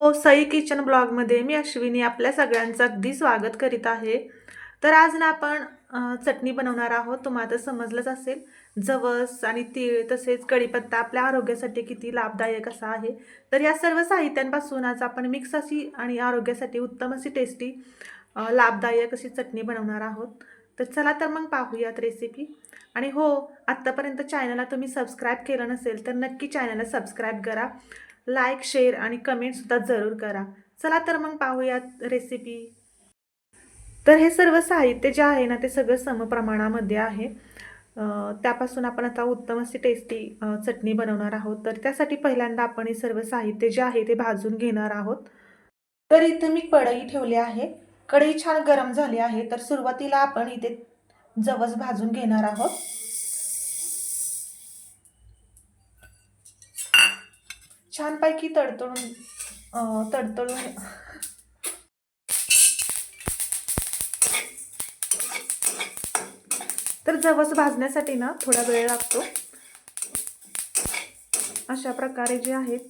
हो सई किचन ब्लॉगमध्ये मी अश्विनी आपल्या सगळ्यांचं अगदी स्वागत करीत आहे. तर आज ना आपण चटणी बनवणार आहोत. तुम्हाला तर समजलंच असेल. जवस आणि तीळ तसेच कढीपत्ता आपल्या आरोग्यासाठी किती लाभदायक असा आहे. तर या सर्व साहित्यांपासून आज आपण मिक्स अशी आणि आरोग्यासाठी उत्तम अशी टेस्टी लाभदायक अशी चटणी बनवणार आहोत. तर चला तर मग पाहूयात रेसिपी आणि हो आत्तापर्यंत चॅनलला तुम्ही सबस्क्राईब केलं नसेल तर नक्की चॅनलला सबस्क्राईब करा. लाईक शेअर आणि कमेंटसुद्धा जरूर करा. चला तर मग पाहूयात रेसिपी तर हे सर्व साहित्य जे आहे ना ते सगळं समप्रमाणामध्ये आहे. त्यापासून आपण आता उत्तम अशी टेस्टी चटणी बनवणार आहोत. तर त्यासाठी पहिल्यांदा आपण हे सर्व साहित्य जे आहे ते भाजून घेणार आहोत. तर इथे मी कढई ठेवली आहे. कढई छान गरम झाली आहे. तर सुरुवातीला आपण इथे जवस भाजून घेणार आहोत. छानपैकी तडतडून तडतडून. तर जवस भाजण्यासाठी ना थोडा वेळ लागतो. अशा प्रकारे जे आहेत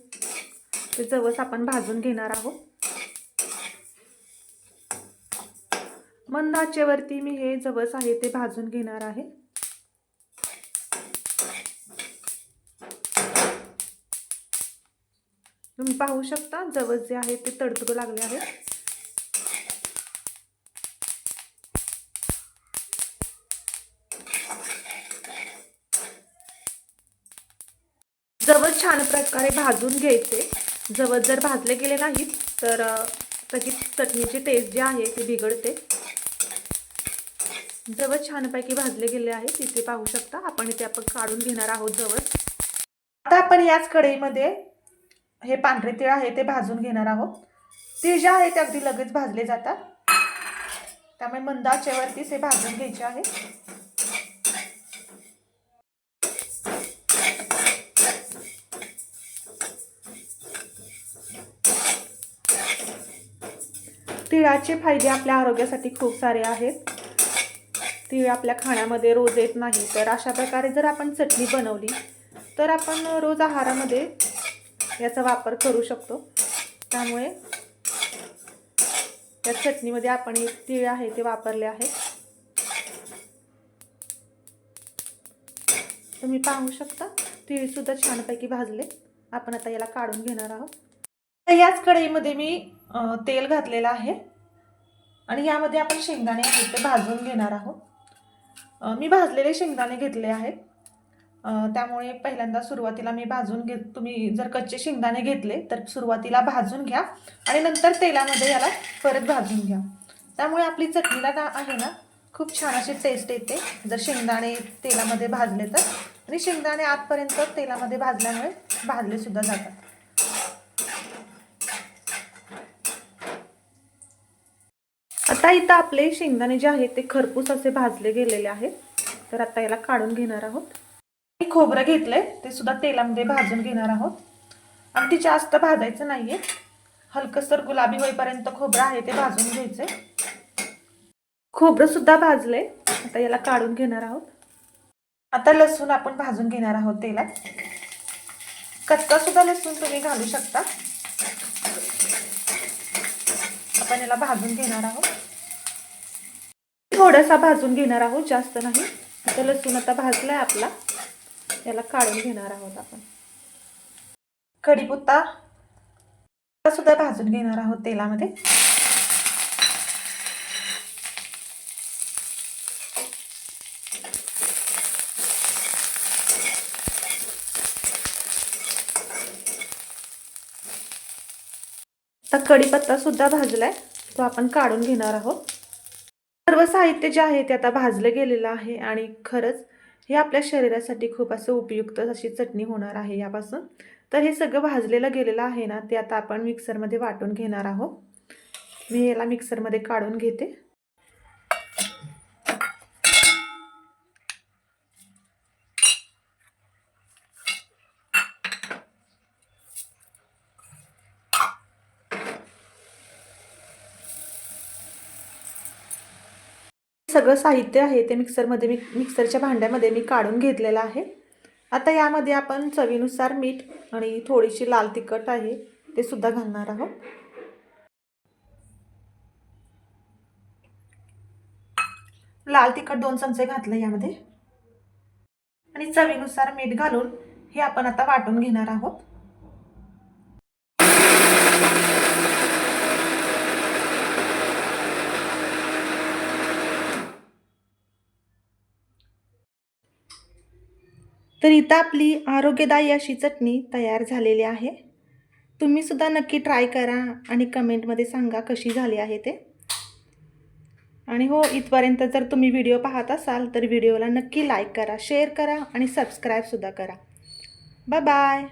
ते जवस आपण भाजून घेणार आहोत. मंद आचेवरती मी हे जवस आहे ते भाजून घेणार आहे. तुम्ही पाहू शकता जवळ जे आहे ते तडतडू लागले आहेत. जवळ छान प्रकारे भाजून घ्यायचे. जवळ जर भाजले गेले नाहीत तर त्याची चटणीची टेस्ट जी आहे ती बिघडते. जवळ छानपैकी भाजले गेले आहे तिथे पाहू शकता. आपण इथे आपण काढून घेणार आहोत जवळ. आता आपण याच कढईमध्ये हे पांढरे तीळ आहे ते भाजून घेणार आहोत. तीळ जे आहे ते अगदी लगेच भाजले जातात. त्यामुळे मंद आचेवरतीच हे भाजून घ्यायचे आहे. तिळाचे फायदे आपल्या आरोग्यासाठी खूप सारे आहेत. तीळ आपल्या खाण्यामध्ये रोज येत नाही तर अशा प्रकारे जर आपण चटणी बनवली तर आपण रोज आहारामध्ये याचा वापर करू शकतो. त्यामुळे त्या चटणीमध्ये आपण एक तीळ आहे ते वापरले आहे. तुम्ही पाहू शकता तीळसुद्धा छानपैकी भाजले. आपण आता याला काढून घेणार आहोत. याच कढईमध्ये मी तेल घातलेलं आहे. आणि यामध्ये आपण शेंगदाणे आहेत ते भाजून घेणार आहोत. मी भाजलेले शेंगदाणे घेतले आहेत. त्यामुळे पहिल्यांदा सुरुवातीला मी भाजून घेत तुम्ही जर कच्चे शेंगदाणे घेतले तर सुरुवातीला भाजून घ्या आणि नंतर तेलामध्ये याला परत भाजून घ्या. त्यामुळे आपली चटणीला ना आहे ना खूप छान अशी टेस्ट येते. जर शेंगदाणे तेलामध्ये भाजले तर आणि शेंगदाणे आतपर्यंत तेलामध्ये भाजल्यामुळे भाजले सुद्धा जातात. आता इथं आपले शेंगदाणे जे आहेत ते खरपूस असे भाजले गेलेले आहेत. तर आता याला काढून घेणार आहोत. मी खोबरं घेतलंय ते सुद्धा तेलामध्ये भाजून घेणार आहोत. अगदी जास्त भाजायचं नाहीये. हलकसर गुलाबी होईपर्यंत खोबरं आहे ते भाजून घ्यायचंय. खोबरं सुद्धा भाजले आता याला काढून घेणार आहोत. आता लसूण आपण भाजून घेणार आहोत तेलात. कच्चा सुद्धा लसूण तुम्ही घालू शकता. आपण याला भाजून घेणार आहोत. थोडासा भाजून घेणार आहोत जास्त नाही. आता लसूण आता भाजलाय आपला. याला काढून घेणार आहोत आपण. कढीपत्ता सुद्धा भाजून घेणार आहोत तेलामध्ये. आता कढीपत्ता सुद्धा भाजलाय तो आपण काढून घेणार आहोत. सर्व साहित्य जे आहे ते आता भाजलं गेलेलं आहे आणि खरंच हे आपल्या शरीरासाठी खूप असं उपयुक्त अशी चटणी होणार आहे यापासून. तर हे सगळं भाजलेलं गेलेलं आहे ना ते आता आपण मिक्सरमध्ये वाटून घेणार आहोत. मी याला मिक्सरमध्ये काढून घेते. सगळं साहित्य आहे ते मिक्सरमध्ये मी मिक्सरच्या भांड्यामध्ये मी काढून घेतलेलं आहे. आता यामध्ये आपण चवीनुसार मीठ आणि थोडीशी लाल तिखट आहे ते सुद्धा घालणार आहोत. लाल तिखट दोन चमचे घातलं यामध्ये. आणि चवीनुसार मीठ घालून हे आपण आता वाटून घेणार आहोत. तर इथं आपली आरोग्यदायी अशी चटणी तयार झालेली आहे. तुम्ही सुद्धा नक्की ट्राय करा आणि कमेंटमध्ये सांगा कशी झाली आहे ते. आणि हो इथपर्यंत जर तुम्ही व्हिडिओ पाहत असाल तर व्हिडिओला नक्की लाईक करा शेअर करा आणि सबस्क्राईबसुद्धा करा. Bye bye